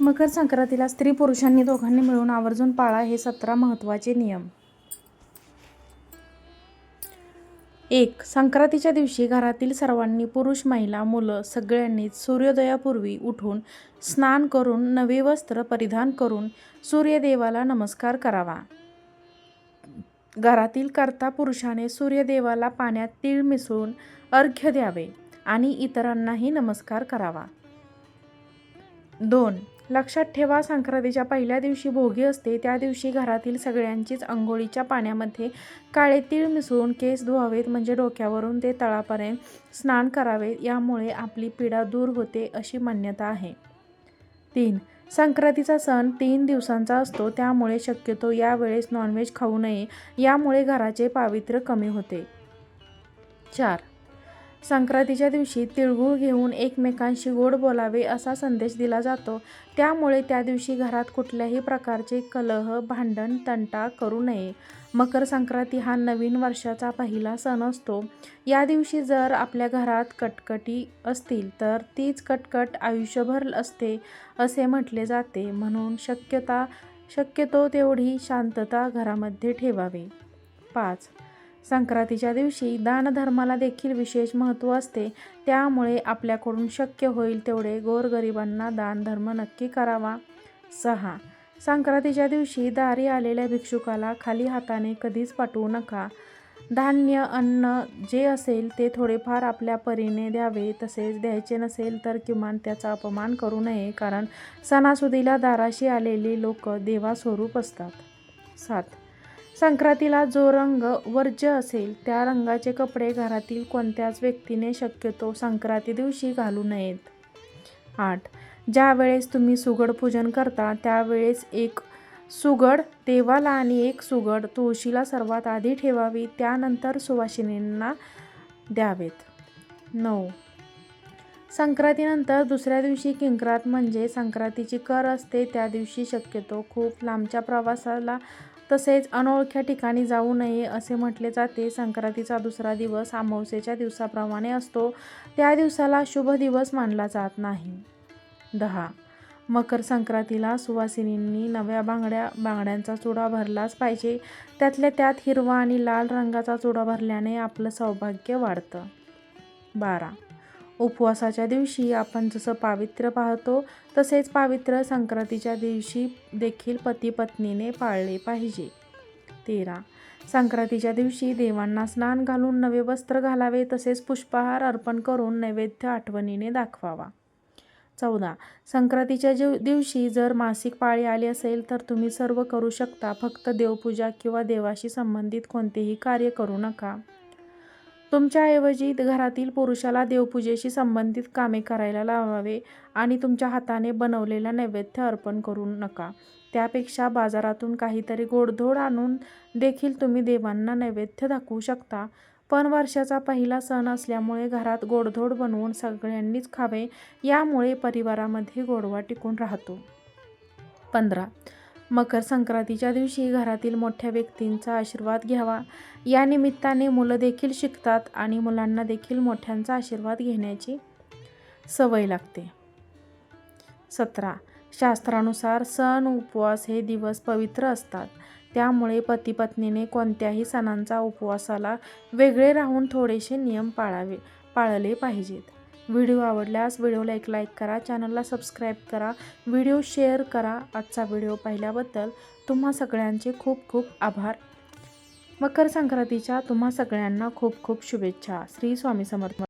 मकर संक्रांतीला स्त्री पुरुषांनी दोघांनी मिळून आवर्जून पाळा हे सतरा महत्त्वाचे नियम. एक संक्रांतीच्या दिवशी घरातील सर्वांनी पुरुष महिला मुलं सगळ्यांनीच सूर्योदयापूर्वी उठून स्नान करून नवे वस्त्र परिधान करून सूर्यदेवाला नमस्कार करावा. घरातील कर्ता पुरुषाने सूर्यदेवाला पाण्यात तीळ मिसळून अर्घ्य द्यावे आणि इतरांनाही नमस्कार करावा. दोन लक्षात ठेवा संक्रांतीच्या पहिल्या दिवशी भोगी असते. त्या दिवशी घरातील सगळ्यांचीच अंघोळीच्या पाण्यामध्ये काळे तीळ मिसळून केस धुवावेत म्हणजे डोक्यावरून ते तळापर्यंत स्नान करावे. यामुळे आपली पीडा दूर होते अशी मान्यता आहे. तीन संक्रांतीचा सण तीन दिवसांचा असतो. त्यामुळे शक्यतो यावेळेस नॉनव्हेज खाऊ नये. यामुळे घराचे पावित्र्य कमी होते. चार संक्रांतीच्या दिवशी तिळगुळ घेऊन एकमेकांशी गोड बोलावे असा संदेश दिला जातो. त्यामुळे त्या दिवशी घरात कुठल्याही प्रकारचे कलह भांडण तंटा करू नये. मकर संक्रांती हा नवीन वर्षाचा पहिला सण असतो. या दिवशी जर आपल्या घरात कटकटी असतील तर तीच कटकट आयुष्यभर असते असे म्हटले जाते. म्हणून शक्यता शक्यतो तेवढी शांतता घरामध्ये ठेवावी. पाच संक्रांतीच्या दिवशी दानधर्माला देखील विशेष महत्त्व असते. त्यामुळे आपल्याकडून शक्य होईल तेवढे गोरगरिबांना दानधर्म नक्की करावा. सहा. संक्रांतीच्या दिवशी दारी आलेल्या भिक्षुकाला खाली हाताने कधीच पाठवू नका. धान्य अन्न जे असेल ते थोडेफार आपल्या परीने द्यावे. तसेच द्यायचे नसेल तर किमान त्याचा अपमान करू नये. कारण सणासुदीला दाराशी आलेली लोक देवास्वरूप असतात. सात. संक्रांतीला जो रंग वर्ज्य असेल त्या रंगाचे कपडे घरातील कोणत्याच व्यक्तीने शक्यतो संक्रांती दिवशी घालू नयेत. आठ. ज्या वेळेस तुम्ही सुगड पूजन करता त्यावेळेस एक सुगड देवाला आणि एक सुगड तुळशीला सर्वात आधी ठेवावी त्यानंतर सुवासिनींना द्यावेत. नऊ. संक्रांतीनंतर दुसऱ्या दिवशी किंक्रात म्हणजे संक्रांतीची कर असते त्या दिवशी शक्यतो खूप लांबच्या प्रवासाला तसेच अनोळख्या ठिकाणी जाऊ नये असे म्हटले जाते. संक्रांतीचा दुसरा दिवस अमावस्येच्या दिवसाप्रमाणे असतो. त्या दिवसाला शुभ दिवस मानला जात नाही. दहा. मकर संक्रांतीला सुवासिनींनी नव्या बांगड्या बांगड्यांचा चुडा भरलाच पाहिजे. त्यातल्या त्यात हिरवा आणि लाल रंगाचा चुडा भरल्याने आपलं सौभाग्य वाढतं. बारा. उपवासाच्या दिवशी आपण जसं पावित्र्य पाहतो तसेच पावित्र्य संक्रांतीच्या दिवशी देखील पती पत्नीने पाळले पाहिजे. तेरा. संक्रांतीच्या दिवशी देवांना स्नान घालून नवे वस्त्र घालावे तसेच पुष्पहार अर्पण करून नैवेद्य आठवणीने दाखवावा. चौदा. संक्रांतीच्या जीव दिवशी जर मासिक पाळी आली असेल तर तुम्ही सर्व करू शकता. फक्त देवपूजा किंवा देवाशी संबंधित कोणतेही कार्य करू नका. तुमच्याऐवजी घरातील पुरुषाला देवपूजेशी संबंधित कामे करायला लावावे आणि तुमच्या हाताने बनवलेला नैवेद्य अर्पण करू नका. त्यापेक्षा बाजारातून काहीतरी गोडधोड आणून देखील तुम्ही देवांना नैवेद्य दाखवू शकता. पण वर्षाचा पहिला सण असल्यामुळे घरात गोडधोड बनवून सगळ्यांनीच खावे यामुळे परिवारामध्ये गोडवा टिकून राहतो. पंधरा. मकर संक्रांतीच्या दिवशी घरातील मोठ्या व्यक्तींचा आशीर्वाद घ्यावा. या निमित्ताने मुलं देखील शिकतात आणि मुलांना देखील मोठ्यांचा आशीर्वाद घेण्याची सवय लागते. सतरा. शास्त्रानुसार सण उपवास हे दिवस पवित्र असतात. त्यामुळे पती पत्नीने कोणत्याही सणांचा उपवासाला वेगळे राहून थोडेसे नियम पाळावे पाळले पाहिजेत. व्हिडिओ आवडल्यास व्हिडिओला एक लाईक करा चॅनलला सबस्क्राईब करा व्हिडिओ शेअर करा आजचा व्हिडिओ पाहिल्याबद्दल तुम्हा सगळ्यांचे खूप खूप आभार. मकर संक्रांतीच्या तुम्हा सगळ्यांना खूप खूप शुभेच्छा. श्री स्वामी समर्थ